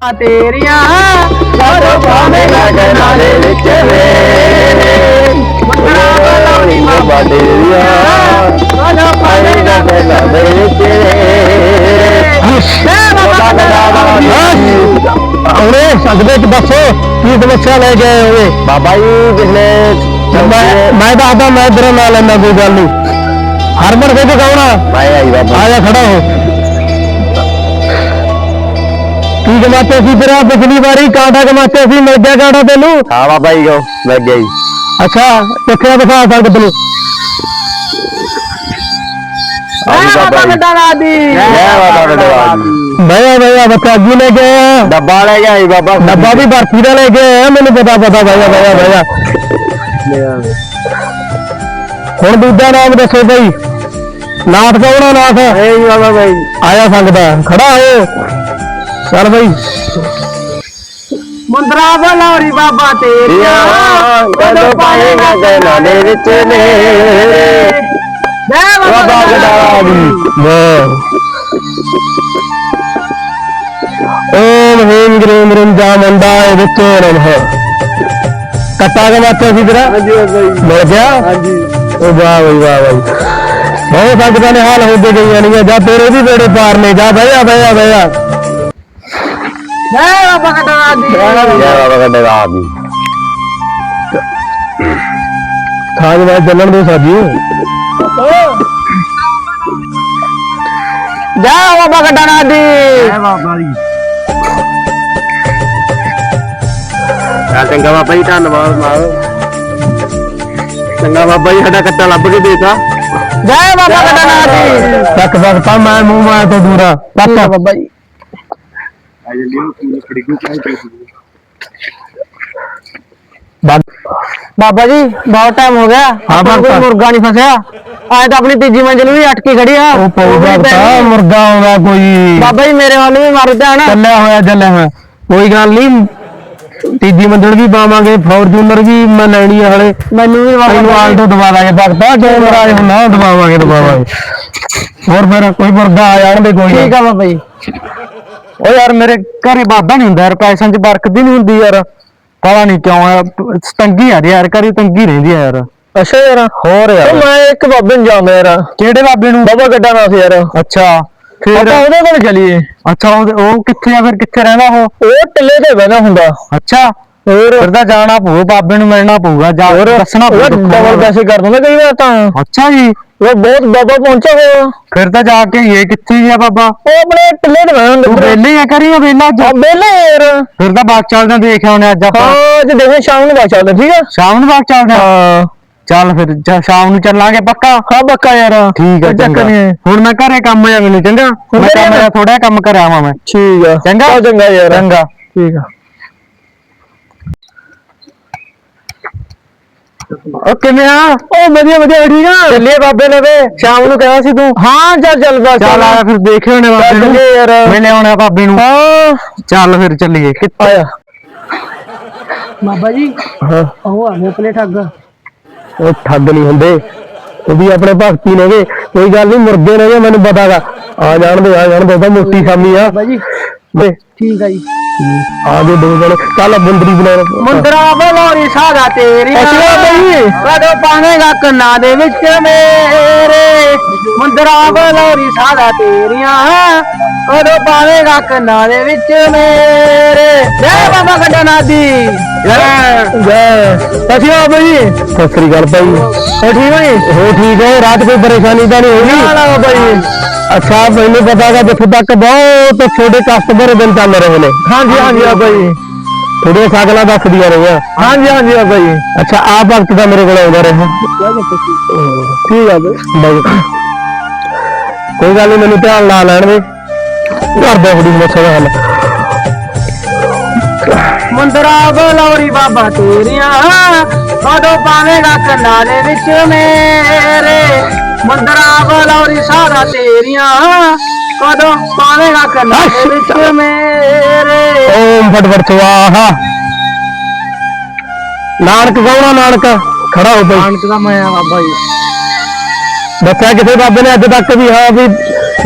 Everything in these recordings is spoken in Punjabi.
ਆ ਤੇਰੀਆਂ ਕਦੋਂ ਪਾਵੇਂਗਾ ਗਗਨਾਂ ਦੇ ਵਿੱਚ ਵੇ। ਮੰਗਣਾ ਬਲਾਉਣੀ ਮਾਂ ਤੇਰੀਆਂ ਕਦੋਂ ਪਾਵੇਂਗਾ ਗਗਨਾਂ ਦੇ ਵਿੱਚ ਉਹਨੇ ਸਕਦੇ ਚ ਦੱਸੋ ਕੀ ਸਮੱਸਿਆ ਲੈ ਕੇ ਆਏ ਹੋਵੇ ਬਾਬਾ ਜੀ ਪਿਛਲੇ ਮੈਂ ਮੈਂ ਦੱਸਦਾ ਮੈਂ ਤੇਰਾ ਨਾਂ ਲੈਣਾ ਕੋਈ ਗੱਲ ਨਹੀਂ। ਹਰਮਨ ਸੇ ਤੇ ਕੌਣਾ ਮੈਂ ਆਈ ਬਾਬਾ। ਆ ਜਾ ਖੜਾ ਕੀ ਕਮਾਤੇ ਸੀ ਤੇਰਾ ਪਿਛਲੀ ਵਾਰੀ ਕਾਂਟਾ ਕਮਾਤੇ ਸੀ ਮਿਲ ਗਿਆ ਕਾਂਟਾ ਤੈਨੂੰ? ਹਾਂ ਬਾਬਾ ਜੀ ਕੋ ਲੱਗ ਗਿਆ ਜੀ। ਅੱਛਾ ਕਿੱਥੇ ਦਿਖਾ ਸਕਦੇ ਤੈਨੂੰ? ਆ ਬਾਬਾ ਗੱਡਾ ਨਾਦੀ ਭਈਆ ਭਈਆ ਬੱਚਾ ਜੀ ਲੈ ਆਇਆ? ਡੱਬਾ ਲੈ ਕੇ ਆਈ ਬਾਬਾ। ਡੱਬਾ ਵੀ ਬਰਫੀ ਦਾ ਲੈ ਕੇ ਆਇਆ ਮੈਨੂੰ ਪਤਾ ਪਤਾ ਭਈਆ ਭਈਆ ਭਈਆ ਹੁਣ ਦੂਜਾ ਨਾਮ ਦੱਸੋ ਬਈ। ਨਾਥ ਕੌਣਾ ਨਾਥ? ਏ ਬਾਬਾ ਬਾਈ ਆਇਆ ਸੰਗਦਾ ਖੜਾ ਹੋ ਚੱਲ ਬਈ ਮੁੰਦਰਾ ਬਲਾਉਣੀ ਬਾਬਾ ਤੇਰੀਆਂ ਕਦੋਂ ਪਾਵੇਂਗਾ ਗਗਨਾਂ ਦੇ ਵਿੱਚ ਨੇ ਜੈ ਬਾਬਾ ਗੱਡਾ ਓਮ ਹੇਮ ਗ੍ਰੀਮ ਰਿਮ ਜਾਮੰਦਾ ਵਿੱਚ ਰਮਹ ਕੱਟਾ ਕੇ ਮਾਤੇ ਸੀ ਤੇਰਾ ਹਾਂਜੀ ਬਾਈ ਮਿਲ ਗਿਆ ਹਾਂਜੀ ਉਹ ਵਾਹ ਬਈ ਵਾਹ ਬਈ ਬਹੁਤ ਸੰਗਤਾਂ ਨੇ ਹਾਲ ਹੋ ਗਈਆਂ ਨਹੀਂ ਜਾ ਤੇਰੇ ਵੀ ਬੇੜੇ ਪਾਰ ਨੇ ਜਾ ਬਈਆ ਬਈਆ ਬਈਆ ਜੈ ਬਾਬਾ ਜੈ ਬਾਬਾ ਕੰਡੇ ਦਾ ਵਾਜ ਚੱਲਣ ਦੇ ਸਾਜੀ। ਜੈ ਬਾਬਾ ਗੱਡਾ ਨਾਦੀ ਬਾਬਾ ਜੀ ਆ ਚੰਗਾ ਬਾਬਾ ਜੀ ਧੰਨਵਾਦ ਮਾਰੋ। ਚੰਗਾ ਬਾਬਾ ਜੀ ਸਾਡਾ ਕੱਟਾ ਲੱਭ ਕੇ ਦੇਤਾ। ਜੈ ਬਾਬਾ ਗੱਡਾ ਨਾਦੀ ਤੱਕ ਸਕਤਾ ਮੈਂ ਮੂੰਹ ਮਾਰ ਤੋਂ ਦੂਰਾ ਤੱਕ ਬਾਬਾ ਜੀ। ਬਾਬਾ ਜੀ ਬਹੁਤ ਟਾਈਮ ਹੋ ਗਿਆ। ਹਾਂ ਆਪਣਾ ਕੋਈ ਬਾਬਾ। ਮੁਰਗਾ ਨਹੀਂ ਫਸਿਆ। ਆਏ ਤਾਂ ਆਪਣੀ ਤੀਜੀ ਮੰਜ਼ਿਲ ਵੀ ਅਟਕੀ ਖੜੀ ਆ। ਉਹ ਸਕਦਾ ਪੈਣੀ। ਮੁਰਗਾ ਆਉਂਦਾ ਕੋਈ। ਬਾਬਾ ਜੀ ਮੇਰੇ ਵੱਲ ਵੀ ਮਾਰ ਧਿਆਨ ਚੱਲਿਆ ਹੋਇਆ ਚੱਲਿਆ ਹੋਇਆ। ਕੋਈ ਗੱਲ ਨਹੀਂ। ਤੀਜੀ ਮੰਜ਼ਿਲ ਵੀ ਪਾਵਾਂਗੇ ਫੋਰਚੂਨਰ ਵੀ ਮੈਂ ਲੈਣੀ ਆ ਹਲੇ। ਮੈਨੂੰ ਵੀ ਮੈਨੂੰ ਬਾਬਾ ਆਲਟੋ ਦਵਾ ਦਾਂਗੇ ਭਗਤਾ। ਜੋ ਨਾਰਾਜ਼ ਹੁੰਦਾ ਦਵਾਵਾਂਗੇ ਦਵਾਵਾਂਗੇ। ਹੋਰ ਫਿਰ ਕੋਈ ਮੁਰਗਾ ਆ ਜਾਣ ਦੇ ਕੋਈ ਠੀਕ ਆ ਬਾਬਾ ਜੀ। ਓ ਯਾਰ ਮੇਰੇ ਘਰੇ ਵਾਦਾ ਨਹੀਂ ਹੁੰਦਾ ਯਾਰ ਪੈਸਿਆਂ 'ਚ ਬਰਕਤ ਹੀ ਨਹੀਂ ਹੁੰਦੀ ਯਾਰ। ਪਤਾ ਨਹੀਂ ਕਿਉਂ ਆ ਤੰਗੀ ਆ ਰਹੀ ਯਾਰ ਘਰੇ ਤੰਗੀ ਰਹਿੰਦੀ ਆ ਯਾਰ। ਅੱਛਾ ਯਾਰ। ਹੋਰ ਯਾਰ। ਮੈਂ ਇੱਕ ਬਾਬੇ ਨੂੰ ਜਾਣਦਾ ਯਾਰ। ਕਿਹੜੇ ਬਾਬੇ ਨੂੰ? ਬਾਬਾ ਗੱਡਾ ਨਾ ਸੀ ਯਾਰ। ਅੱਛਾ ਫਿਰ? ਆਪਾਂ ਉਹਦੇ ਕੋਲ ਚਲੀਏ। ਅੱਛਾ ਉਹ ਕਿੱਥੇ ਆ ਫਿਰ ਕਿੱਥੇ ਰਹਿੰਦਾ ਉਹ? ਉਹ ਟਿੱਲੇ ਤੇ ਬਹਿਣਾ ਹੁੰਦਾ। ਅੱਛਾ। ਹੋਰ? ਫਿਰ ਤਾਂ ਜਾਣਾ ਪਊ ਬਾਬੇ ਨੂੰ ਮਿਲਣਾ ਪਊਗਾ ਜਾ ਦੱਸਣਾ ਪਊ ਡਬਲ ਪੈਸੇ ਕਰ ਦਿੰਦਾ ਕਈ ਵਾਰ ਤਾਂ। ਅੱਛਾ ਜੀ। ਉਹ ਬਹੁਤ ਬਾਬਾ ਪਹੁੰਚਿਆ ਹੋਇਆ ਫਿਰ ਤਾਂ ਜਾ ਕੇ ਇਹ ਕਿੱਥੇ ਗਿਆ ਬਾਬਾ? ਉਹ ਆਪਣੇ ਟਿੱਲੇ ਤੇ ਬਹਿਣਾ ਹੁੰਦਾ ਵੇਲੇ ਆ ਕਰੀਏ ਵੇਲਾ ਅੱਜ? ਵੇਲੇ ਯਾਰ। ਫਿਰ ਤਾਂ ਬਾਗ ਚੱਲਦੇ ਆਂ, ਦੇਖ ਆਉਣੇ ਅੱਜ ਆਪਾਂ। ਹਾਂ ਅੱਜ ਦੇਖੇ ਸ਼ਾਮ ਨੂੰ ਬਾਗ ਚੱਲਦੇ ਠੀਕ ਆ? ਸ਼ਾਮ ਨੂੰ ਬਾਗ ਚੱਲਦੇ ਹਾਂ। ਚੱਲ ਫਿਰ ਜਾ- ਸ਼ਾਮ ਨੂੰ ਚੱਲਾਂਗੇ ਪੱਕਾ? ਹਾਂ ਪੱਕਾ ਯਾਰ। ਠੀਕ ਆ ਚੰਗਾ। ਹੁਣ ਮੈਂ ਘਰੇ ਕੰਮ ਆ ਮੈਨੂੰ ਚੰਗਾ? ਮੈਂ ਕੰਮ ਆ ਥੋੜਾ ਕੰਮ ਕਰ ਆਵਾਂ ਮੈਂ। ਠੀਕ ਆ। ਚੰਗਾ? ਚੰਗਾ ਯਾਰ। ਚੰਗਾ। ਠੀਕ ਆ। ਓ ਕਿਵੇਂ ਆ? ਓ ਵਧੀਆ ਵਧੀਆ ਠੀਕ ਆ? ਚੱਲੀਏ ਬਾਬੇ ਲਵੇ ਸ਼ਾਮ ਨੂੰ ਕਹਿਆ ਸੀ ਤੂੰ। ਹਾਂ ਚੱਲ ਚੱਲ ਬਸ ਚੱਲ ਆ ਫਿਰ ਦੇਖੇ ਹੋਣੇ ਬਾਬੇ ਨੂੰ। ਯਾਰ। ਮਿਲੇ ਆਉਣਾ ਬਾਬੇ ਨੂੰ। ਹਾਂ। ਚੱਲ ਫਿਰ ਚੱਲੀਏ। ਕਿੱਥੇ ਆਇਆ ਬਾਬਾ ਜੀ ਹਾਂ। ਉਹ ਆ ਗਏ ਆਪਣੇ ਠੱਗ। ਉਹ ਠੱਗ ਨਹੀਂ ਹੁੰਦੇ। ਉਹ ਵੀ ਆਪਣੇ ਭਗਤੀ ਨੇਗੇ। ਕੋਈ ਗੱਲ ਨਹੀਂ ਮੁਰਗੇ ਨੇਗੇ ਮੈਨੂੰ ਪਤਾਗਾ ਆ ਜਾਣ ਦੇ ਆ ਜਾਣ ਦੇ ਉਹ ਤਾਂ ਮੋਟੀ ਸਾਮੀ ਆ। ਬਾਬਾ ਜੀ। ਵੇ ਠੀਕ ਆ ਜੀ। ਆ ਗਏ ਦੋ ਜਣੇ ਚੱਲ ਬੰਦਰੀ ਬਣਾ ਮੁੰਦਰਾ ਬਲੋਰੀ ਸਾਦਾ ਤੇਰੀਆਂ ਅੱਛਾ ਬਈ। ਕਦੋਂ ਪਾਵੇਂਗਾ ਕੰਨਾਂ ਦੇ ਵਿੱਚ ਮੇਰੇ? ਮੁੰਦਰਾ ਬਲੋਰੀ ਸਾਦਾ ਤੇਰੀਆਂ ਕਦੋਂ ਪਾਵੇਂਗਾ ਕੰਨਾਂ ਦੇ ਵਿੱਚ ਮੇਰੇ? ਜੈ ਬਾਬਾ ਗੱਡਾ ਨਾਦੀ। ਜੈ ਜੈ ਸਸਿਆ ਬਈ। ਸਤਿ ਸ੍ਰੀ ਅਕਾਲ ਭਾਈ। ਹੋ ਠੀਕ ਹੋ ਹੋ ਠੀਕ ਹੈ ਰਾਤ ਕੋਈ ਪਰੇਸ਼ਾਨੀ ਤਾਂ ਨਹੀਂ ਹੋਈ? ਨਾ ਨਾ ਬਾਈ ਅੱਛਾ ਮੈਨੂੰ ਪਤਾ ਹੈਗਾ ਜਿੱਥੇ ਤੱਕ ਬਹੁਤ ਛੋਟੇ ਕਸਟਮਰ ਦਿਨ ਚੱਲ ਰਹੇ ਨੇ। ਹਾਂਜੀ ਹਾਂਜੀ ਆ ਭਾਈ ਥੋੜੀਆਂ ਸਾਗਲਾਂ ਦੱਸਦੀਆਂ ਰਹੀਆਂ ਹਾਂਜੀ ਹਾਂਜੀ ਆ ਭਾਈ ਅੱਛਾ ਆ ਵਕਤ ਦਾ ਮੇਰੇ ਕੋਲ ਆਉਂਦਾ ਰਿਹਾ। ਠੀਕ ਆ ਭਾਈ ਕੋਈ ਗੱਲ ਨਹੀਂ ਮੈਨੂੰ ਧਿਆਨ ਲਾ ਲੈਣ ਦੇ। ਘਰ ਦਾ ਬੜੀ ਦਾ ਹੱਲ। ਮੁੰਦਰਾ ਬਲੋਰੀ ਬਾਬਾ ਤੇਰੀਆਂ ਕਦੋਂ ਪਾਵੇਂਗਾ ਦੇ ਵਿੱਚ ਮੇਰੇ। ਮੁੰਦਰਾ ਬਲੋਰੀ ਸਾਦਾ ਤੇਰੀਆਂ। ਕਦੋਂ ਪਾਵੇਂਗਾ ਕੰਨਾਂ ਦੇ ਵਿੱਚ ਮੇਰੇ? ਓਮ ਫਟਫਟ ਸਵਾਹਾ ਨਾਨਕ ਕੌਣਾ ਨਾਨਕ। ਖੜਾ ਹੋ ਭਾਈ ਨਾਨਕ ਦਾ ਮੈਂ ਆ ਬਾਬਾ ਜੀ। ਦੱਸਿਆ ਕਿਸੇ ਬਾਬੇ ਨੇ ਅੱਜ ਤੱਕ ਵੀ? ਹਾਂ ਵੀ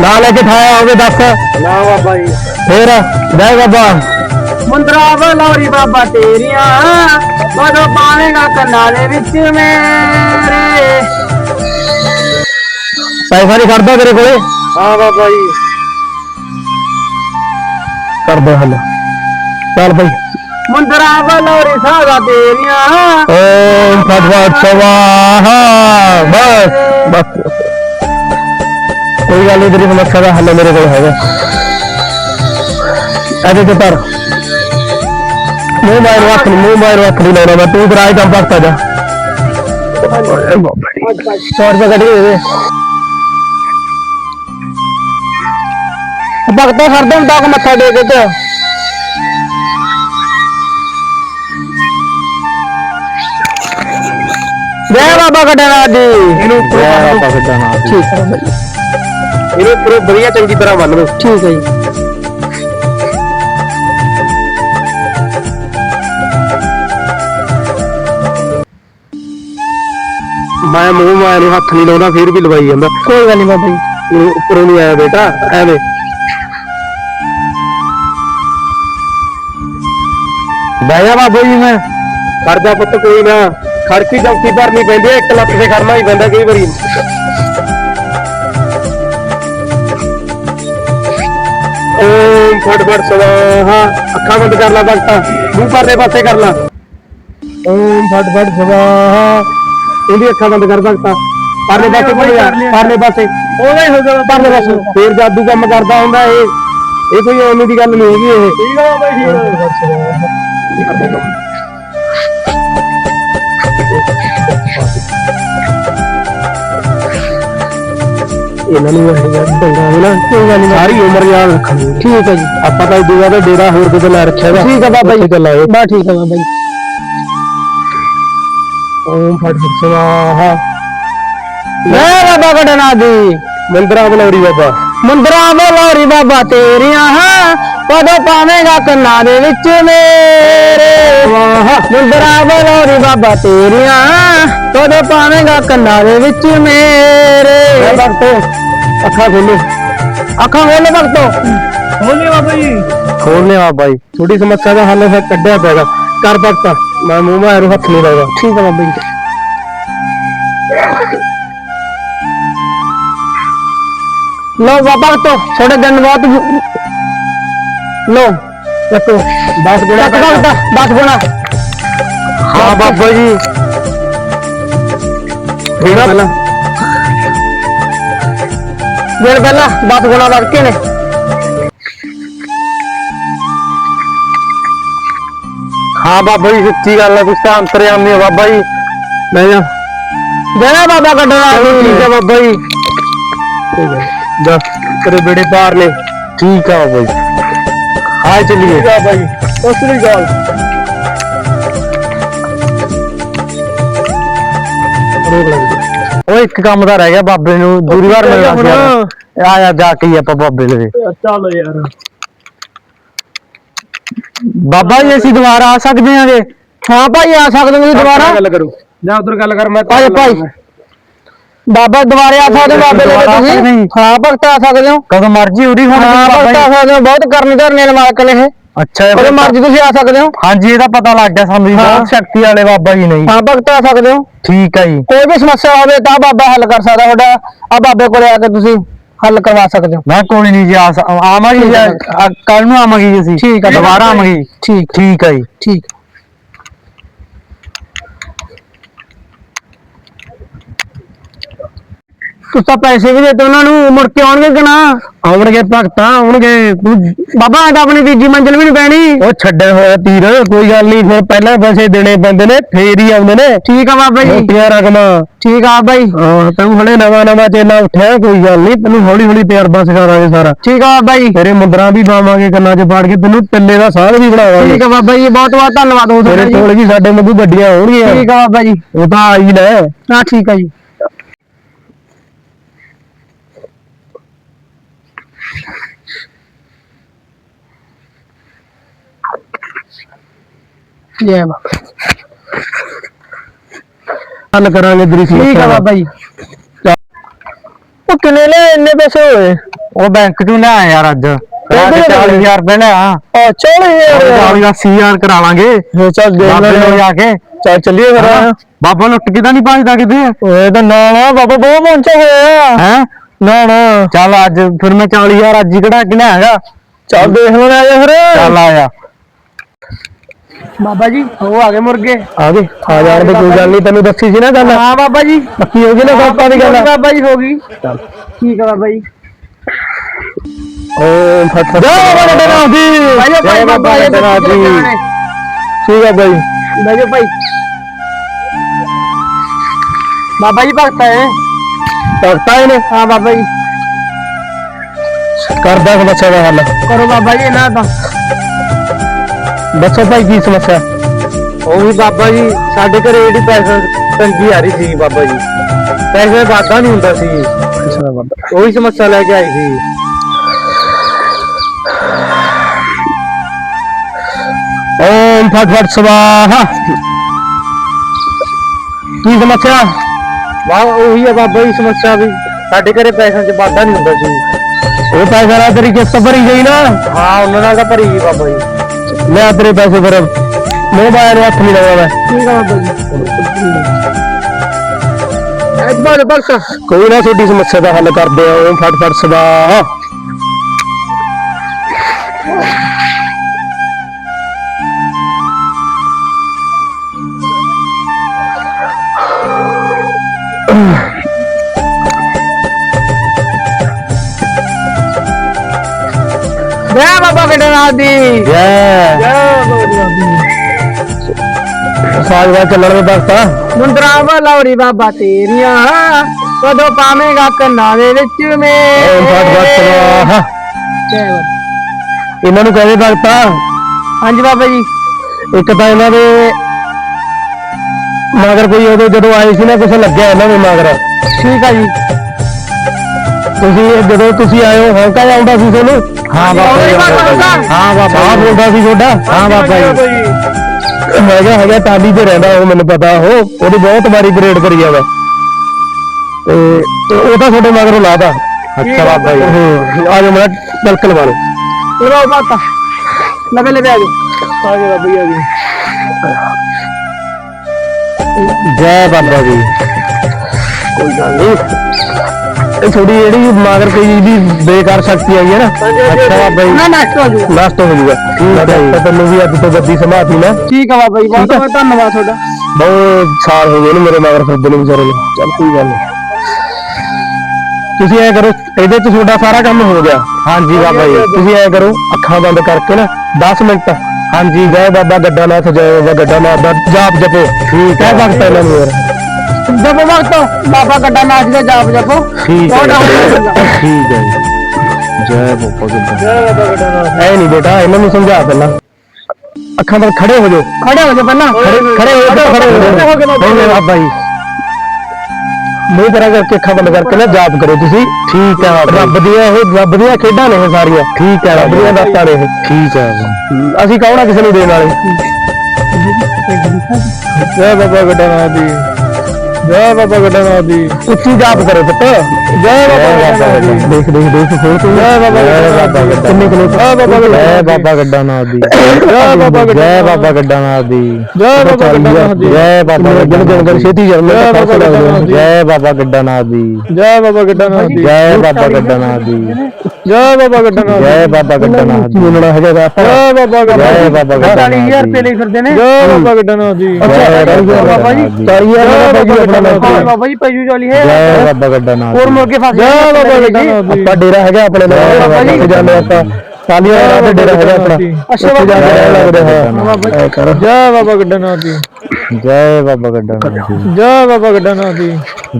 ਨਾਂ ਲੈ ਕੇ ਠਾਇਆ ਹੋਵੇ ਦੱਸ। ਨਾ ਬਾਬਾ ਜੀ। ਫੇਰ ਜੈ ਬਾਬਾ। ਮੁੰਦਰਾ ਬਲੌਰੀ ਬਾਬਾ ਤੇਰੀਆਂ। ਕਦੋਂ ਪਾਵੇਂਗਾ ਕੰਨਾਂ ਦੇ ਵਿੱਚ ਮੇਰੇ? ਪੈਸਾ ਨਹੀਂ ਖੜਦਾ ਤੇਰੇ ਕੋਲੇ। ਹਾਂ ਬਾਬਾ ਜੀ ਕਰ ਦੇ ਹੱਲ ਚੱਲ ਭਾਈ ਮੁੰਦਰਾ ਬਲੌਰੀ ਸਾਦਾ ਤੇਰੀਆਂ ਓਮ ਫਟਫਟ ਸਵਾਹਾ ਬਸ ਬਸ ਕੋਈ ਗੱਲ ਨਹੀਂ ਤੇਰੀ ਸਮੱਸਿਆ ਦਾ ਹੱਲ ਮੇਰੇ ਕੋਲ ਹੈਗਾ ਇਹਦੇ ਤੇ ਪਰ ਮੂੰਹ ਮਾਰ ਰੱਖ ਲਈ ਮੂੰਹ ਮਾਰ ਰੱਖ ਲਈ ਲਾਉਣਾ ਮੈਂ ਤੂੰ ਦਰਾਜ ਕੰਮ ਕਰਤਾ ਜਾ ਓਏ ਬਾਬੜੀ 100 ਰੁਪਏ ਕੱਢ ਕੇ ਦੇ ਦੇ ਭਗਤਾ ਸਰਦਮ ਤੱਕ ਮੱਥਾ ਦੇ ਕੇ। ਤੇ ਜੈ ਬਾਬਾ ਕਟਨਾ ਜੀ। ਇਹਨੂੰ ਜੈ ਬਾਬਾ ਕਟਨਾ ਠੀਕ ਹੈ ਇਹਨੂੰ ਪੂਰੇ ਵਧੀਆ ਚੰਗੀ ਤਰ੍ਹਾਂ ਮੰਨ ਲਓ। ਠੀਕ ਹੈ ਜੀ। ਮੈਂ ਮੂੰਹ ਮਾਇਆ ਨੂੰ ਹੱਥ ਨਹੀਂ ਲਾਉਂਦਾ ਫਿਰ ਵੀ ਲਵਾਈ ਜਾਂਦਾ। ਕੋਈ ਗੱਲ ਨਹੀਂ ਬਾਬਾ ਜੀ। ਇਹ ਉੱਪਰੋਂ ਨਹੀਂ ਆਇਆ ਬੇਟਾ ਐਵੇਂ। ਬਾਇਆ ਬਾਬਾ ਜੀ ਮੈਂ। ਕਰਦਾ ਪੁੱਤ ਕੋਈ ਨਾ। ਖੜਕੀ ਚੌਕੀ ਭਰਨੀ ਪੈਂਦੀ ਹੈ ਇੱਕ ਲੱਤ ਤੇ ਖੜਨਾ ਹੀ ਪੈਂਦਾ ਕਈ ਵਾਰੀ। ਓਮ ਫਟ ਫਟ ਸਵਾਹਾ ਅੱਖਾਂ ਬੰਦ ਕਰ ਲੈ ਭਗਤਾ। ਮੂੰਹ ਪਰਲੇ ਪਾਸੇ ਕਰ ਲੈ। ਓਮ ਫਟ ਫਟ ਸਵਾਹਾ ਇਹਦੀ ਅੱਖਾਂ ਬੰਦ ਕਰ ਭਗਤਾ। ਪਰਲੇ ਪਾਸੇ ਕੋਲ ਜਾ ਪਰਲੇ ਪਾਸੇ। ਉਹਦਾ ਹੀ ਹੋ ਜਾਣਾ। ਪਰਲੇ ਪਾਸੇ। ਫੇਰ ਜਾਦੂ ਕੰਮ ਕਰਦਾ ਹੁੰਦਾ ਇਹ। ਇਹ ਕੋਈ ਐਵੇਂ ਦੀ ਗੱਲ ਨਹੀਂ ਹੈਗੀ ਇਹ। ਠੀਕ ਆ ਬਾਈ ਇਹਨਾਂ ਨੂੰ ਇਹ ਯਾਰ ਡੰਗਾ ਨਾ ਕੋਈ ਗੱਲ ਨਹੀਂ ਸਾਰੀ ਉਮਰ ਯਾਦ ਰੱਖਣੀ। ਠੀਕ ਹੈ ਜੀ। ਆਪਾਂ ਤਾਂ ਦੂਆ ਦਾ ਡੇਰਾ ਹੋਰ ਕਿਤੇ ਲੈ ਰੱਖਿਆ ਵਾ। ਠੀਕ ਹੈ ਬਾਬਾ ਜੀ। ਚੱਲ ਆਏ ਬਾ ਠੀਕ ਹੈ ਬਾਬਾ ਜੀ। ਓਮ ਫਟ ਫਟ ਸਵਾਹਾ। ਜੈ ਬਾਬਾ ਕਟਨਾ ਜੀ। ਮੰਦਰਾ ਬਲੌਰੀ ਬਾਬਾ। ਮੰਦਰਾ ਬਲੌਰੀ ਬਾਬਾ ਤੇਰੀਆਂ ਹਾਂ ਕਦੋਂ ਪਾਵੇਂਗਾ ਕੰਨਾਂ ਦੇ ਵਿੱਚ ਮੇਰੇ? ਮੰਦਰਾ ਬਲੌਰੀ ਬਾਬਾ ਤੇਰੀਆਂ ਕਦੋਂ ਪਾਵੇਂਗਾ ਕੰਨਾਂ ਦੇ ਵਿੱਚ ਮੇਰੇ? ਭਗਤੋ ਅੱਖਾਂ ਖੋਲੋ ਅੱਖਾਂ ਖੋਲੋ ਭਗਤੋ। ਖੋਲੇ ਬਾਬਾ ਜੀ। ਖੋਲਨੇ ਬਾਬਾ ਜੀ। ਥੋੜੀ ਸਮੱਸਿਆ ਦਾ ਹੱਲ ਫਿਰ ਕੱਢਿਆ ਪੈਗਾ ਕਰ ਭਗਤਾ ਮੈਂ ਮੂੰਹ ਮਾਰੂ ਹੱਥ ਨਹੀਂ ਲਾਉਂਦਾ। ਠੀਕ ਹੈ ਬਾਬਾ ਜੀ। ਲੋ ਬਾਬਾ ਤੋਂ ਥੋੜੇ ਦਿਨ ਬਾਅਦ ਲੋ ਰੱਖੋ 10 ਗੁਣਾ ਭਗਤਾ 10 ਗੁਣਾ ਹਾਂ ਬਾਬਾ ਜੀ ਜਿਹੜਾ ਪਹਿਲਾਂ ਜਿਹੜਾ ਪਹਿਲਾਂ 10 ਗੁਣਾ ਵੱਧ ਕੇ ਨੇ ਹਾਂ ਬਾਬਾ ਜੀ ਸੱਚੀ ਗੱਲ ਹੈ ਤੁਸੀਂ ਤਾਂ ਅੰਤਰਯਾਮੀ ਹੋ ਬਾਬਾ ਜੀ ਲੈ ਜਾ ਜੈ ਬਾਬਾ ਕੱਢਣਾ ਠੀਕ ਹੈ ਬਾਬਾ ਜੀ ਤੇਰੇ ਬੇੜੇ ਪਾਰ ਨੇ। ਠੀਕ ਆ ਚੱਲੀਏ। ਠੀਕ ਆ ਬਾਬਾ ਜੀ ਗੱਲ ਰੋਕ ਲੱਗ ਉਹ ਇੱਕ ਕੰਮ ਦਾ ਰਹਿ ਗਿਆ ਬਾਬੇ ਨੂੰ। ਦੂਰੀ ਵਾਰ ਮਿਲਣਾ ਸੀ। ਯਾਰ। ਆ ਜਾ ਜਾ ਕੇ ਹੀ ਆਪਾਂ ਬਾਬੇ ਦੇ। ਚੱਲ ਯਾਰ। ਬਾਬਾ ਜੀ ਅਸੀਂ ਦੁਬਾਰਾ ਆ ਸਕਦੇ ਹਾਂਗੇ ਹਾਂ ਭਾਈ ਆ ਸਕਦੇ ਹੋ ਤੁਸੀਂ ਦੁਬਾਰਾ? ਗੱਲ ਕਰੋ। ਜਾਂ ਉਧਰ ਗੱਲ ਕਰ ਮੈਂ ਭਾਈ ਭਾਈ। ਬਾਬਾ ਦੁਬਾਰੇ ਆ ਸਕਦੇ ਹੋ ਬਾਬੇ ਦੇ ਤੁਸੀਂ? ਹਾਂ ਭਗਤ ਆ ਸਕਦੇ ਹੋ। ਕਦੋਂ ਮਰਜ਼ੀ ਉਰੀ ਹੁਣ ਹਾਂ ਭਗਤ ਆ ਸਕਦੇ ਹੋ ਬਹੁਤ ਕਰਨ ਧਰਨੇ ਵਾਲੇ ਮਾਲਕ ਨੇ ਇਹ। ਅੱਛਾ ਕਦੋਂ ਮਰਜ਼ੀ ਤੁਸੀਂ ਆ ਸਕਦੇ ਹੋ। ਹਾਂਜੀ ਇਹਦਾ ਪਤਾ ਲੱਗ ਗਿਆ ਸਾਨੂੰ ਜੀ ਬਹੁਤ ਸ਼ਕਤੀ ਵਾਲੇ ਬਾਬਾ ਜੀ ਨਹੀਂ ਹਾਂ ਭਗਤ ਆ ਸਕਦੇ ਹੋ। ਠੀਕ ਹੈ ਜੀ। ਕੋਈ ਵੀ ਸਮੱਸਿਆ ਹੋਵੇ ਤਾਂ ਬਾਬਾ ਹੱਲ ਕਰ ਸਕਦਾ ਤੁਹਾਡਾ। ਆ ਬਾਬੇ ਕੋਲੇ ਆ ਕੇ ਤੁਸੀਂ ਹੱਲ ਕਰਵਾ ਸਕਦੇ ਹੋ। ਮੈਂ ਕੋਈ ਨਹੀਂ ਜੀ ਆਵਾਂਗੇ ਕੱਲ ਨੂੰ ਆਵਾਂਗੇ ਜੀ ਅਸੀਂ। ਠੀਕ ਹੈ ਦੁਬਾਰਾ ਆਵਾਂਗੇ ਠੀਕ। ਠੀਕ ਹੈ ਜੀ। ਠੀਕ। ਤੁਸੀਂ ਤਾਂ ਪੈਸੇ ਵੀ ਦਿੱਤੇ ਉਹਨਾਂ ਨੂੰ ਮੁੜ ਕੇ ਆਉਣਗੇ ਕਿ ਨਾ? ਆਉਣਗੇ ਭਗਤਾਂ ਆਉਣਗੇ। ਤੂੰ ਬਾਬਾ ਤਾਂ ਆਪਣੀ ਤੀਜੀ ਮੰਜ਼ਿਲ ਵੀ ਨਹੀਂ ਪੈਣੀ। ਉਹ ਛੱਡਿਆ ਹੋਇਆ ਤੀਰ ਕੋਈ ਗੱਲ ਨਹੀਂ ਫਿਰ ਪਹਿਲਾਂ ਪੈਸੇ ਦੇਣੇ ਪੈਂਦੇ ਨੇ ਫੇਰ ਹੀ ਆਉਂਦੇ ਨੇ। ਠੀਕ ਆ ਬਾਬਾ ਜੀ। ਮੋਟੀਆਂ ਰਕਮਾਂ ਠੀਕ ਆ ਬਾਈ ਹਾਂ ਤੂੰ ਹਲੇ ਨਵਾਂ ਨਵਾਂ ਚੇਲਾ ਉੱਠਿਆ ਕੋਈ ਗੱਲ ਨਹੀਂ ਤੈਨੂੰ ਹੌਲੀ ਹੌਲੀ ਤਜਰਬਾ ਸਿਖਾਵਾਂਗੇ ਸਾਰਾ। ਠੀਕ ਆ ਬਾਬਾ ਜੀ। ਤੇਰੇ ਮੁੰਦਰਾਂ ਵੀ ਪਾਵਾਂਗੇ ਕੰਨਾਂ 'ਚ ਪਾੜ ਕੇ ਤੈਨੂੰ ਟੱਲੇ ਦਾ ਸਾਹ ਵੀ ਬਣਾਵਾਂਗੇ। ਠੀਕ ਆ ਬਾਬਾ ਜੀ ਬਹੁਤ ਬਹੁਤ ਧੰਨਵਾਦ। ਹੋ ਤੇਰੇ ਕੋਲ ਵੀ ਸਾਡੇ ਵਾਂਗੂ ਗੱਡੀਆਂ ਹੋਣਗੀਆਂ। ਠੀਕ ਆ ਬਾਬਾ ਜੀ। ਉਹ ਤਾਂ ਆਈ ਲੈ। ਹਾਂ ਠੀਕ ਆ ਜੀ। ਜੈ ਬਾਬਾ ਹੱਲ ਕਰਾਂਗੇ ਦਰੀ ਠੀਕ ਆ ਬਾਬਾ ਜੀ। ਉਹ ਕਿੰਨੇ ਲੈ ਇੰਨੇ ਪੈਸੇ ਹੋਏ? ਉਹ ਬੈਂਕ ਚੋਂ ਲਿਆ ਯਾਰ ਅੱਜ। ਕਹਿੰਦੇ 40000 ਰੁਪਏ ਲੈ ਆ ਆ 40000 40 80000 ਕਰਾ ਲਾਂਗੇ। ਚੱਲ ਦੇਖ ਬਾਬੇ ਨੂੰ ਜਾ ਕੇ। ਚੱਲ ਚੱਲੀਏ ਫਿਰ। ਬਾਬਾ ਲੁੱਟ ਕੇ ਤਾਂ ਨਹੀਂ ਭਜਦਾ ਕਿਤੇ। ਓਏ ਤਾਂ ਨਾ ਨਾ ਬਾਬਾ ਬਹੁਤ ਪਹੁੰਚਿਆ ਹੋਇਆ ਹੈ? ਨਾ ਨਾ। ਚੱਲ ਅੱਜ ਫਿਰ ਮੈਂ 40000 ਅੱਜ ਹੀ ਕਢਾ ਕੇ ਲਿਆਂਗਾ। ਚੱਲ ਦੇਖ ਲੈਣਾ ਆ ਜਾ ਫਿਰ। ਚੱਲ ਆਇਆ ਬਾਬਾ ਜੀ ਉਹ ਆ ਗਏ ਮੁਰਗੇ। ਆ ਗਏ। ਆ ਜਾਣ ਦੇ ਕੋਈ ਗੱਲ ਨਹੀਂ ਤੈਨੂੰ ਦੱਸੀ ਸੀ ਨਾ ਗੱਲ। ਹਾਂ ਬਾਬਾ ਜੀ। ਪੱਕੀ ਹੋ ਗਈ ਨਾ ਪਾਪਾ ਦੀ ਗੱਲ? ਬਾਬਾ ਜੀ ਹੋ ਗਈ। ਚੱਲ। ਠੀਕ ਆ ਬਾਬਾ ਜੀ। ਓਮ ਫਟ ਜੈ ਬਾਬਾ ਡਰਾ ਦੀ ਭਾਈ ਬਾਬਾ ਜੀ ਠੀਕ ਆ ਭਾਈ ਭਾਈ ਭਾਈ। ਬਾਬਾ ਜੀ ਭਗਤਾ ਹੈ ਭਗਤਾ ਹੈ ਨੇ? ਹਾਂ ਬਾਬਾ ਜੀ। ਕਰਦਾ ਸਮੱਸਿਆ ਦਾ ਹੱਲ। ਕਰੋ ਬਾਬਾ ਜੀ ਇਹਨਾਂ ਦਾ। ਦੱਸੋ ਭਾਈ ਕੀ ਸਮੱਸਿਆ? ਉਹ ਵੀ ਬਾਬਾ ਜੀ ਸਾਡੇ ਘਰੇ ਜਿਹੜੀ ਪੈਸਾ ਤੰਗੀ ਆ ਰਹੀ ਸੀ ਬਾਬਾ ਜੀ। ਪੈਸੇ ਵਾਦਾ ਨਹੀਂ ਹੁੰਦਾ ਸੀ। ਉਹੀ ਸਮੱਸਿਆ ਲੈ ਕੇ ਆਈ ਸੀ। ਓਮ ਫਟ ਫਟ ਸਵਾਹਾ। ਕੀ ਸਮੱਸਿਆ? ਵਾਹ ਉਹੀ ਆ ਬਾਬਾ ਜੀ ਸਮੱਸਿਆ ਵੀ। ਸਾਡੇ ਘਰੇ ਪੈਸਿਆਂ 'ਚ ਵਾਦਾ ਨਹੀਂ ਹੁੰਦਾ ਸੀ। ਉਹ ਪੈਸਾ ਨਾਲ ਤੇਰੀ ਕਿਸ਼ਤ ਭਰੀ ਗਈ ਨਾ। ਹਾਂ ਉਹਨਾਂ ਨਾਲ ਤਾਂ ਭਰੀ ਗਈ ਬਾਬਾ ਜੀ। ਲੈ ਤੇਰੇ ਪੈਸੇ ਫਿਰ ਮੋਬਾਈਲ ਨੂੰ ਹੱਥ ਨਹੀਂ ਲਾਇਆ ਮੈਂ। ਠੀਕ ਆ ਬਾਬਾ ਜੀ। ਬਾਰ ਬਖਸ਼ ਕੋਈ ਨਾ ਤੁਹਾਡੀ ਸਮੱਸਿਆ ਦਾ ਹੱਲ ਕਰਦੇ ਆ ਓਮ ਫਟ ਫਟ ਸਵਾਹਾ ਜੈ ਬਾਬਾ ਗਡਨਾਥ ਦੀ। ਜੈ। ਜੈ ਸਾਜਵਾ ਚੱਲਣ ਦੇ ਬਖਤਾ ਮੁੰਦਰਾ ਲੌਰੀ ਬਾਬਾ ਤੇਰੀਆਂ ਕਦੋਂ ਪਾਵੇਂਗਾ ਕੰਨਾਂ ਦੇ ਵਿੱਚ ਮੇ ਜੈ ਬਾਬਾ। ਇਹਨਾਂ ਨੂੰ ਕਹਦੇ ਭਗਤਾ। ਹਾਂਜੀ ਬਾਬਾ ਜੀ। ਇੱਕ ਤਾਂ ਇਹਨਾਂ ਦੇ ਮਗਰ ਕੋਈ ਉਦੋਂ ਜਦੋਂ ਆਏ ਸੀ ਨਾ ਕੁਛ ਲੱਗਿਆ ਇਹਨਾਂ ਦੇ ਮਗਰ। ਠੀਕ ਆ ਜੀ। ਤੁਸੀਂ ਇਹ ਜਦੋਂ ਤੁਸੀਂ ਆਏ ਹੋ ਹੌਂਕਾ ਜਿਹਾ ਆਉਂਦਾ ਸੀ ਤੁਹਾਨੂੰ? ਹਾਂ ਬਾਬਾ ਜੀ ਹਾਂ ਬਾਬਾ ਸਾਹ ਬੋਲਦਾ ਸੀ ਤੁਹਾਡਾ? ਹਾਂ ਬਾਬਾ ਜੀ। ਹੈਗਾ ਹੈਗਾ ਟਾਲੀ ਤੇ ਰਹਿੰਦਾ ਉਹ ਮੈਨੂੰ ਪਤਾ ਉਹ ਉਹਦੀ ਬਹੁਤ ਵਾਰੀ ਪਰੇਡ ਕਰੀ ਜਾਵਾ ਤੇ ਤੇ ਉਹ ਤਾਂ ਤੁਹਾਡੇ ਮਗਰੋਂ ਲਾਦਾ ਅੱਛਾ ਬਾਬਾ ਜੀ ਆ। ਜਾਓ ਮੇਰਾ ਤਲਕਲ ਮਾਰੋ ਚਲੋ ਮਾਤਾ। ਲਵੇ ਲਵੇ ਆ ਬਾਬਾ ਜੀ ਆ ਜਾਓ। ਜੈ ਬਾਬਾ ਜੀ। ਕੋਈ ਗੱਲ ਨਹੀਂ ਇਹ ਥੋੜੀ ਜਿਹੜੀ ਮਗਰ ਕੋਈ ਦੀ ਬੇਕਾਰ ਸ਼ਕਤੀ ਆਈ ਹੈ ਨਾ। ਅੱਛਾ ਬਾਬਾ ਜੀ ਨਾ ਨਸ਼ਟ ਹੋ ਜੂਗਾ। ਨਸ਼ਟ ਹੋ ਜੂਗਾ। ਠੀਕ ਹੈ ਜੀ ਤੈਨੂੰ ਵੀ ਅੱਜ ਤੋਂ ਵੱਡੀ ਸੰਭਾਤੀ ਨਾ। ਠੀਕ ਆ ਬਾਬਾ ਜੀ ਬਹੁਤ ਬਹੁਤ ਧੰਨਵਾਦ ਤੁਹਾਡਾ। ਬਹੁਤ ਸਾਲ ਹੋ ਗਏ ਨੇ ਮੇਰੇ ਮਗਰ ਫਿਰਦੇ ਨੇ ਵਿਚਾਰੇ ਨੂੰ। ਚੱਲ ਕੋਈ ਗੱਲ ਨਹੀਂ। ਤੁਸੀਂ ਐ ਕਰੋ ਇਹਦੇ ਚ ਤੁਹਾਡਾ ਸਾਰਾ ਕੰਮ ਹੋ ਗਿਆ। ਹਾਂਜੀ ਬਾਬਾ ਜੀ ਤੁਸੀਂ ਐ ਕਰੋ ਅੱਖਾਂ ਬੰਦ ਕਰਕੇ ਨਾ 10 ਮਿੰਟ। ਹਾਂਜੀ ਜੈ ਬਾਬਾ ਗੱਡਾਨਾਥ ਜੈ ਬਾਬਾ ਗੱਡਾਨਾਥ ਦਾ ਜਾਪ ਜਪੋ। ਠੀਕ ਹੈ ਵਕਤ ਇਹਨਾਂ ਨੂੰ ਯਾਰ ਜਪੋ ਵਕਤ ਬਾਬਾ ਗੱਡਾਨਾਥ ਦਾ ਜਾਪ ਜਪੋ। ਠੀਕ ਹੈ ਠੀਕ ਹੈ ਜੀ। ਜੈ ਬਾਬਾ ਜੀ ਜੈ ਬਾਬਾ ਗੱਡਾਨਾਥ ਐ ਨਹੀਂ ਬੇਟਾ ਇਹਨਾਂ ਨੂੰ ਸਮਝਾ ਪਹਿਲਾਂ। ਅੱਖਾਂ ਬੰਦ ਖੜੇ ਹੋ ਜਾਓ। ਖੜੇ ਹੋ ਜਾਓ ਪਹਿਲਾਂ। ਖੜੇ ਖੜੇ ਹੋ ਜਾਓ ਖੜੇ ਹੋ ਜਾਓ। ਨਹੀਂ ਬਾਬਾ ਜੀ। ਮੂੰਹ ਤਰ੍ਹਾਂ ਕਰਕੇ ਅੱਖਾਂ ਬੰਦ ਕਰਕੇ ਨਾ ਜਾਪ ਕਰੋ ਤੁਸੀਂ। ਠੀਕ ਹੈ ਰੱਬ ਦੀਆਂ ਇਹ ਰੱਬ ਦੀਆਂ ਖੇਡਾਂ ਨੇ ਇਹ ਸਾਰੀਆਂ। ਠੀਕ ਹੈ ਰੱਬ ਦੀਆਂ ਦਾਤਾਂ ਨੇ ਇਹ। ਠੀਕ ਹੈ। ਅਸੀਂ ਕੌਣ ਆ ਕਿਸੇ ਨੂੰ ਦੇਣ ਵਾਲੇ? ਜੈ ਬਾਬਾ ਗੱਡਾਨਾਥ ਦੀ ਜੈ। ਬਾਬਾ ਗੱਡਾਨਾਥ ਦੀ ਉੱਚੀ ਜਾਪ ਕਰੋ ਪੁੱਤ ਜੈ ਬਾਬਾ ਗੱਡਾਨਾਥ ਦੀ ਦੇਖ ਦੇਖ ਦੇਖ ਹੋਰ ਤੂੰ ਜੈ ਬਾਬਾ ਗੱਡਾਨਾਥ ਦੀ ਕਿੰਨੇ ਕਿਲੋ ਜੈ ਬਾਬਾ ਜੈ ਬਾਬਾ ਗੱਡਾਨਾਥ ਦੀ ਜੈ ਬਾਬਾ ਜੈ ਬਾਬਾ ਗੱਡਾਨਾਥ ਦੀ ਜੈ ਬਾਬਾ ਗੱਡਾਨਾਥ ਦੀ ਜੈ ਬਾਬਾ ਜਨ ਜਨ ਕਰ ਛੇਤੀ ਜਨ ਜੈ ਬਾਬਾ ਗੱਡਾਨਾਥ ਦੀ ਜੈ ਬਾਬਾ ਗੱਡਾਨਾਥ ਦੀ ਜੈ ਬਾਬਾ ਗੱਡਾਨਾਥ ਦੀ ਜੈ ਬਾਬਾ ਗੱਡਾਨਾਥ ਦੀ ਜੈ ਬਾਬਾ ਗੱਡਾਨਾਥ ਜੈ ਬਾਬਾ ਗੱਡਾਨਾਥ ਦੀ ਬੋਲਣਾ ਹੈਗਾ ਜੈ ਬਾਬਾ ਜੈ ਬਾਬਾ ਗੱਡਾਨਾਥ ਦੀ 40000 ਰੁਪਏ ਲਈ ਫਿਰਦੇ ਨੇ ਜੈ ਬਾਬਾ ਗੱਡਾਨਾਥ ਦੀ ਜੈ ਬਾਬਾ ਜੀ 40000 ਰੁਪਏ ਬਾਬਾ ਜੀ ਪੈਜੂ ਚਾਲੀ ਹੈ ਜੈ ਬਾਬਾ ਗੱਡਾਨਾਥ ਹੋਰ ਦੀ ਮੁਰਗੇ ਫਸ ਜੈ ਬਾਬਾ ਗੱਡਾਨਾਥ ਆਪਾਂ ਡੇਰਾ ਹੈਗਾ ਆਪਣੇ ਨਾਲ ਬਾਬਾ ਜੀ ਜਾਂਦੇ ਆਪਾਂ ਸਾਲੀਆਂ ਦਾ ਡੇਰਾ ਹੈਗਾ ਆਪਣਾ ਅੱਛਾ ਬਾਬਾ ਜੀ ਲੱਗਦਾ ਹੈ ਕਰ ਜੈ ਬਾਬਾ ਗੱਡਾਨਾਥ ਦੀ ਜੈ ਬਾਬਾ ਗੱਡਾਨਾਥ ਦੀ ਜੈ ਬਾਬਾ ਗੱਡਾਨਾਥ ਦੀ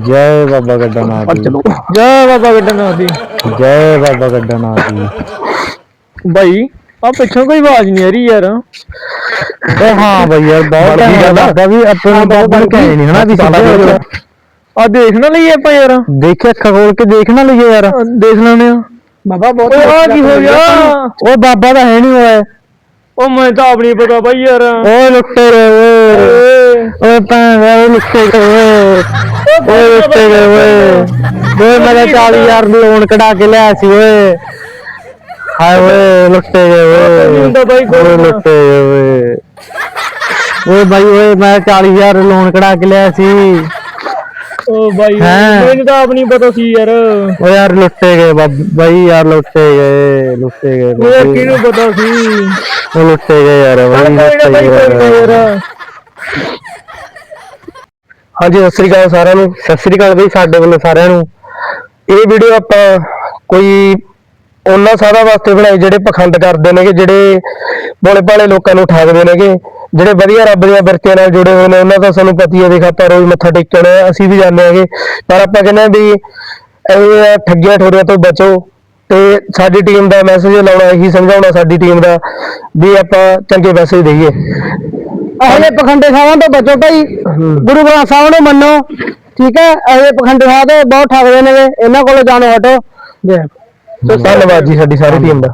ਜੈ ਬਾਬਾ ਗੱਡਾਨਾਥ ਦੀ ਜੈ ਬਾਬਾ ਗੱਡਾਨਾਥ ਦੀ ਜੈ ਬਾਬਾ ਗੱਡਾਨਾਥ ਦੀ ਭਾਈ ਆ ਪਿੱਛੋਂ ਕੋਈ ਆਵਾਜ਼ ਨਹੀਂ ਆ ਰਹੀ ਯਾਰ। ਏ ਹਾਂ ਬਈ ਯਾਰ ਬਹੁਤ ਬਣ ਗਈ ਗੱਲ। ਲੱਗਦਾ ਵੀ ਆਪਣੇ ਨੂੰ ਕਹੇ ਨਹੀਂ ਹਨਾ ਵੀ ਸਿੱਧਾ ਆ ਦੇਖ ਨਾ ਲਈਏ ਆਪਾਂ ਯਾਰ। ਦੇਖੇ ਅੱਖਾਂ ਖੋਲ ਕੇ ਦੇਖ ਨਾ ਲਈਏ ਯਾਰ। ਦੇਖ ਲੈਣੇ ਆ। ਬਾਬਾ ਬਹੁਤ ਆ ਕੀ ਹੋ ਗਿਆ? ਉਹ ਬਾਬਾ ਤਾਂ ਹੈ ਨਹੀਂ ਓਏ। ਉਹ ਮੈਂ ਤਾਂ ਆਪਣੀ ਪਤਾ ਬਾਈ ਯਾਰ। ਓਏ ਲੁੱਟੇ ਗਏ ਓਏ। ਓਏ। ਭੈਣ ਓਏ ਲੁੱਟੇ ਗਏ ਓਏ। ਓਏ ਲੁੱਟੇ ਗਏ ਓਏ। ਓਏ ਮੈਂ ਤਾਂ 40000 ਦੀ ਲੋਨ ਕਢਾ ਕੇ ਲਿਆ ਸੀ ਓਏ। ਹਾਏ ਓਏ ਲੁੱਟੇ ਗਏ ਓਏ ਹੁੰਦਾ ਬਾਈ ਕੋਈ ਓਏ ਨਾ। ਲੁੱਟੇ ਗਏ ਓਏ ਓਏ ਬਾਈ ਓਏ ਮੈਂ 40000 ਲੋਨ ਕਢਾ ਕੇ ਲਿਆ ਸੀ ਓ ਬਾਈ ਹੈਂ? ਮੈਨੂੰ ਤਾਂ ਆਪ ਨਹੀਂ ਪਤਾ ਸੀ ਯਾਰ ਓ ਯਾਰ ਲੁੱਟੇ ਗਏ ਬਾਬ- ਬਾਈ ਯਾਰ ਲੁੱਟੇ ਗਏ ਲੁੱਟੇ ਗਏ ਬਾਈ। ਕਿਹਨੂੰ ਪਤਾ ਸੀ ਉਹ ਲੁੱਟੇ ਗਏ ਯਾਰ ਬਾਈ ਕੋਈ ਨਾ ਲੁੱਟੇ ਬਾਈ ਗਏ ਕੋਈ ਨਾ ਯਾਰ। ਯਾਰ ਹਾਂਜੀ ਸਤਿ ਸ੍ਰੀ ਅਕਾਲ ਸਾਰਿਆਂ ਨੂੰ ਸਤਿ ਸ੍ਰੀ ਅਕਾਲ ਬਈ ਸਾਡੇ ਵੱਲੋਂ ਸਾਰਿਆਂ ਨੂੰ ਇਹ ਵੀਡੀਓ ਆਪਾਂ ਕੋਈ ਉਹਨਾਂ ਸਾਰਿਆਂ ਵਾਸਤੇ ਬਣਾਈ ਜਿਹੜੇ ਪਖੰਡ ਕਰਦੇ ਨੇਗੇ ਜਿਹੜੇ ਭੋਲੇ ਭਾਲੇ ਲੋਕਾਂ ਨੂੰ ਠਾਗਦੇ ਨੇਗੇ ਜਿਹੜੇ ਵਧੀਆ ਰੱਬ ਦੀਆਂ ਬਿਰਤੀਆਂ ਨਾਲ ਜੁੜੇ ਹੋਏ ਨੇ ਉਹਨਾਂ ਦਾ ਸਾਨੂੰ ਪਤੀ ਹੈ ਦੇਖ ਆਪਾਂ ਰੋਜ਼ ਮੱਥਾ ਟੇਕਣ ਅਸੀਂ ਵੀ ਜਾਂਦੇ ਹੈਗੇ। ਪਰ ਆਪਾਂ ਕਹਿੰਦੇ ਵੀ ਇਹ ਠੱਗੀਆਂ ਠੋਰੀਆਂ ਤੋਂ ਬਚੋ ਤੇ ਸਾਡੀ ਟੀਮ ਦਾ ਮੈਸੇਜ ਲਾਉਣਾ ਇਹੀ ਸਮਝਾਉਣਾ ਸਾਡੀ ਟੀਮ ਦਾ ਵੀ ਆਪਾਂ ਚੰਗੇ ਮੈਸੇਜ ਦੇਈਏ। ਇਹੋ ਪਖੰਡੇ ਖਾਵਾਂ ਤੋਂ ਬਚੋ ਭਾਈ। ਗੁਰੂ ਗ੍ਰੰਥ ਸਾਹਿਬ ਨੂੰ ਮੰਨੋ ਠੀਕ ਹੈ? ਇਹ ਪਖੰਡੇ ਖਾ ਤੇ ਬਹੁਤ ਠੱਗਦੇ ਨੇ ਇਹਨਾਂ ਕੋਲੋਂ ਜਾਣੋ ਹਟੋ। ਧੰਨਵਾਦ ਜੀ ਸਾਡੀ ਸਾਰੀ ਟੀਮ ਦਾ।